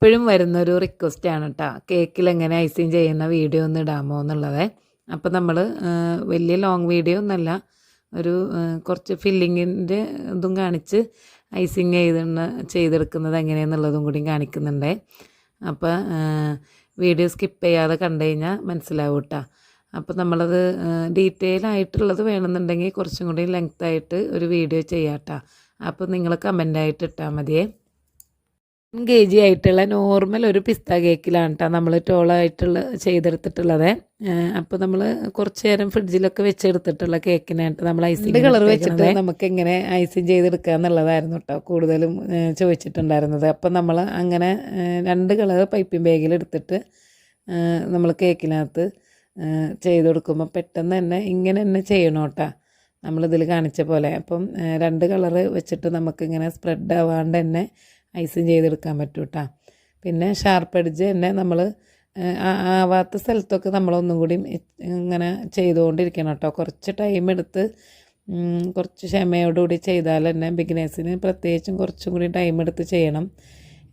എപ്പോഴും വരുന്നൊരു റിക്വസ്റ്റാണ് കേട്ടോ കേക്കിൽ എങ്ങനെ ഐസിങ് ചെയ്യുന്ന വീഡിയോ ഒന്ന് ഇടാമോ എന്നുള്ളത്. അപ്പോൾ നമ്മൾ വലിയ ലോങ് വീഡിയോ ഒന്നല്ല ഒരു കുറച്ച് ഫില്ലിങ്ങിന്റെ ഇതും കാണിച്ച് ഐസിങ് ചെയ്തിടുന്ന ചെയ്തെടുക്കുന്നത് എങ്ങനെയെന്നുള്ളതും കൂടി കാണിക്കുന്നുണ്ട്. അപ്പോൾ വീഡിയോ സ്കിപ്പ് ചെയ്യാതെ കണ്ടു കഴിഞ്ഞാൽ മനസ്സിലാവും കേട്ടോ അപ്പോൾ നമ്മളത് ഡീറ്റെയിൽ ആയിട്ടുള്ളത് വേണമെന്നുണ്ടെങ്കിൽ കുറച്ചും കൂടി ലെങ്ത്തായിട്ട് ഒരു വീഡിയോ ചെയ്യാം കേട്ടോ അപ്പോൾ നിങ്ങൾ കമന്റായിട്ട് ഇട്ടാൽ മതിയേ. കെ ജി ആയിട്ടുള്ള നോർമൽ ഒരു പിസ്ത കേക്കിലാണ് കേട്ടോ നമ്മൾ ടോളായിട്ടുള്ള ചെയ്തെടുത്തിട്ടുള്ളത്. അപ്പോൾ നമ്മൾ കുറച്ച് നേരം ഫ്രിഡ്ജിലൊക്കെ വെച്ചെടുത്തിട്ടുള്ള കേക്കിനായിട്ട് നമ്മൾ ഐസിങ് കളർ വെച്ചിട്ട് നമുക്ക് എങ്ങനെ ഐസിങ് ചെയ്തെടുക്കുക എന്നുള്ളതായിരുന്നു കേട്ടോ കൂടുതലും ചോദിച്ചിട്ടുണ്ടായിരുന്നത്. അപ്പോൾ നമ്മൾ അങ്ങനെ രണ്ട് കളർ പൈപ്പിംഗ് ബാഗിൽ എടുത്തിട്ട് നമ്മൾ കേക്കിനകത്ത് ചെയ്ത് കൊടുക്കുമ്പോൾ പെട്ടെന്ന് തന്നെ ഇങ്ങനെ തന്നെ ചെയ്യണം കേട്ടോ നമ്മളിതിൽ കാണിച്ച പോലെ. അപ്പം രണ്ട് കളറ് വെച്ചിട്ട് നമുക്കിങ്ങനെ സ്പ്രെഡ് ആവാണ്ട് തന്നെ ഐസിങ് ചെയ്തെടുക്കാൻ പറ്റും കേട്ടോ പിന്നെ ഷാർപ്പ് അടിച്ച് തന്നെ നമ്മൾ ആവാത്ത സ്ഥലത്തൊക്കെ നമ്മളൊന്നും കൂടി ഇങ്ങനെ ചെയ്തുകൊണ്ടിരിക്കണം കേട്ടോ. കുറച്ച് ടൈം എടുത്ത് കുറച്ച് ക്ഷമയോടുകൂടി ചെയ്താൽ തന്നെ ബിഗിനേഴ്സിന് പ്രത്യേകിച്ചും കുറച്ചും കൂടി ടൈം എടുത്ത് ചെയ്യണം.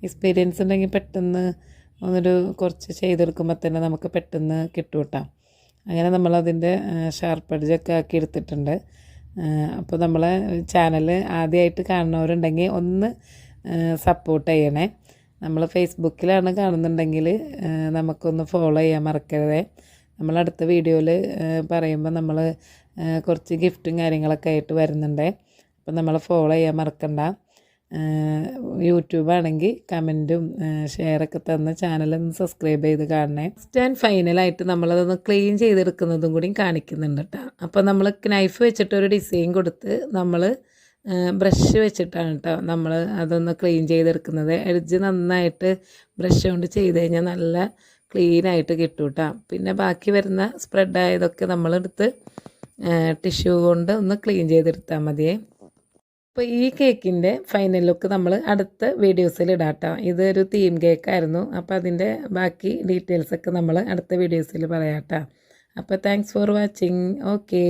എക്സ്പീരിയൻസ് ഉണ്ടെങ്കിൽ പെട്ടെന്ന് ഒന്നൊരു കുറച്ച് ചെയ്തെടുക്കുമ്പോൾ തന്നെ നമുക്ക് പെട്ടെന്ന് കിട്ടും കേട്ടോ അങ്ങനെ നമ്മളതിന്റെ ഷാർപ്പ് അടിച്ചൊക്കെ ആക്കി എടുത്തിട്ടുണ്ട്. അപ്പോൾ നമ്മളെ ചാനൽ ആദ്യമായിട്ട് കാണുന്നവരുണ്ടെങ്കിൽ ഒന്ന് സപ്പോർട്ട് ചെയ്യണേ. നമ്മൾ ഫേസ്ബുക്കിലാണ് കാണുന്നുണ്ടെങ്കിൽ നമുക്കൊന്ന് ഫോളോ ചെയ്യാൻ മറക്കരുതേ. നമ്മൾ അടുത്ത വീഡിയോയിൽ പറയുമ്പോൾ നമ്മൾ കുറച്ച് ഗിഫ്റ്റും കാര്യങ്ങളൊക്കെ ആയിട്ട് വരുന്നുണ്ട്. അപ്പം നമ്മൾ ഫോളോ ചെയ്യാൻ മറക്കണ്ട. യൂട്യൂബ് ആണെങ്കിൽ കമന്റും ഷെയറൊക്കെ തന്ന് ചാനലൊന്ന് സബ്സ്ക്രൈബ് ചെയ്ത് കാണണേ. ഫസ്റ്റ് ആൻഡ് ഫൈനലായിട്ട് നമ്മളതൊന്ന് ക്ലീൻ ചെയ്തെടുക്കുന്നതും കൂടി കാണിക്കുന്നുണ്ട് കേട്ടോ അപ്പോൾ നമ്മൾ നൈഫ് വെച്ചിട്ടൊരു ഡിസൈൻ കൊടുത്ത് നമ്മൾ ബ്രഷ് വെച്ചിട്ടാണ് കേട്ടോ നമ്മൾ അതൊന്ന് ക്ലീൻ ചെയ്തെടുക്കുന്നത്. എഡ്ജ് നന്നായിട്ട് ബ്രഷ് കൊണ്ട് ചെയ്ത് കഴിഞ്ഞാൽ നല്ല ക്ലീനായിട്ട് കിട്ടും കേട്ടോ പിന്നെ ബാക്കി വരുന്ന സ്പ്രെഡായതൊക്കെ നമ്മളെടുത്ത് ടിഷ്യൂ കൊണ്ട് ഒന്ന് ക്ലീൻ ചെയ്തെടുത്താൽ മതിയേ. അപ്പോൾ ഈ കേക്കിന്റെ ഫൈനൽ ലുക്ക് നമ്മൾ അടുത്ത വീഡിയോസിൽ ഇടാട്ടോ ഇതൊരു തീം കേക്കായിരുന്നു. അപ്പോൾ അതിന്റെ ബാക്കി ഡീറ്റെയിൽസൊക്കെ നമ്മൾ അടുത്ത വീഡിയോസിൽ പറയാം കേട്ടോ അപ്പോൾ താങ്ക്സ് ഫോർ വാച്ചിങ്. ഓക്കേ.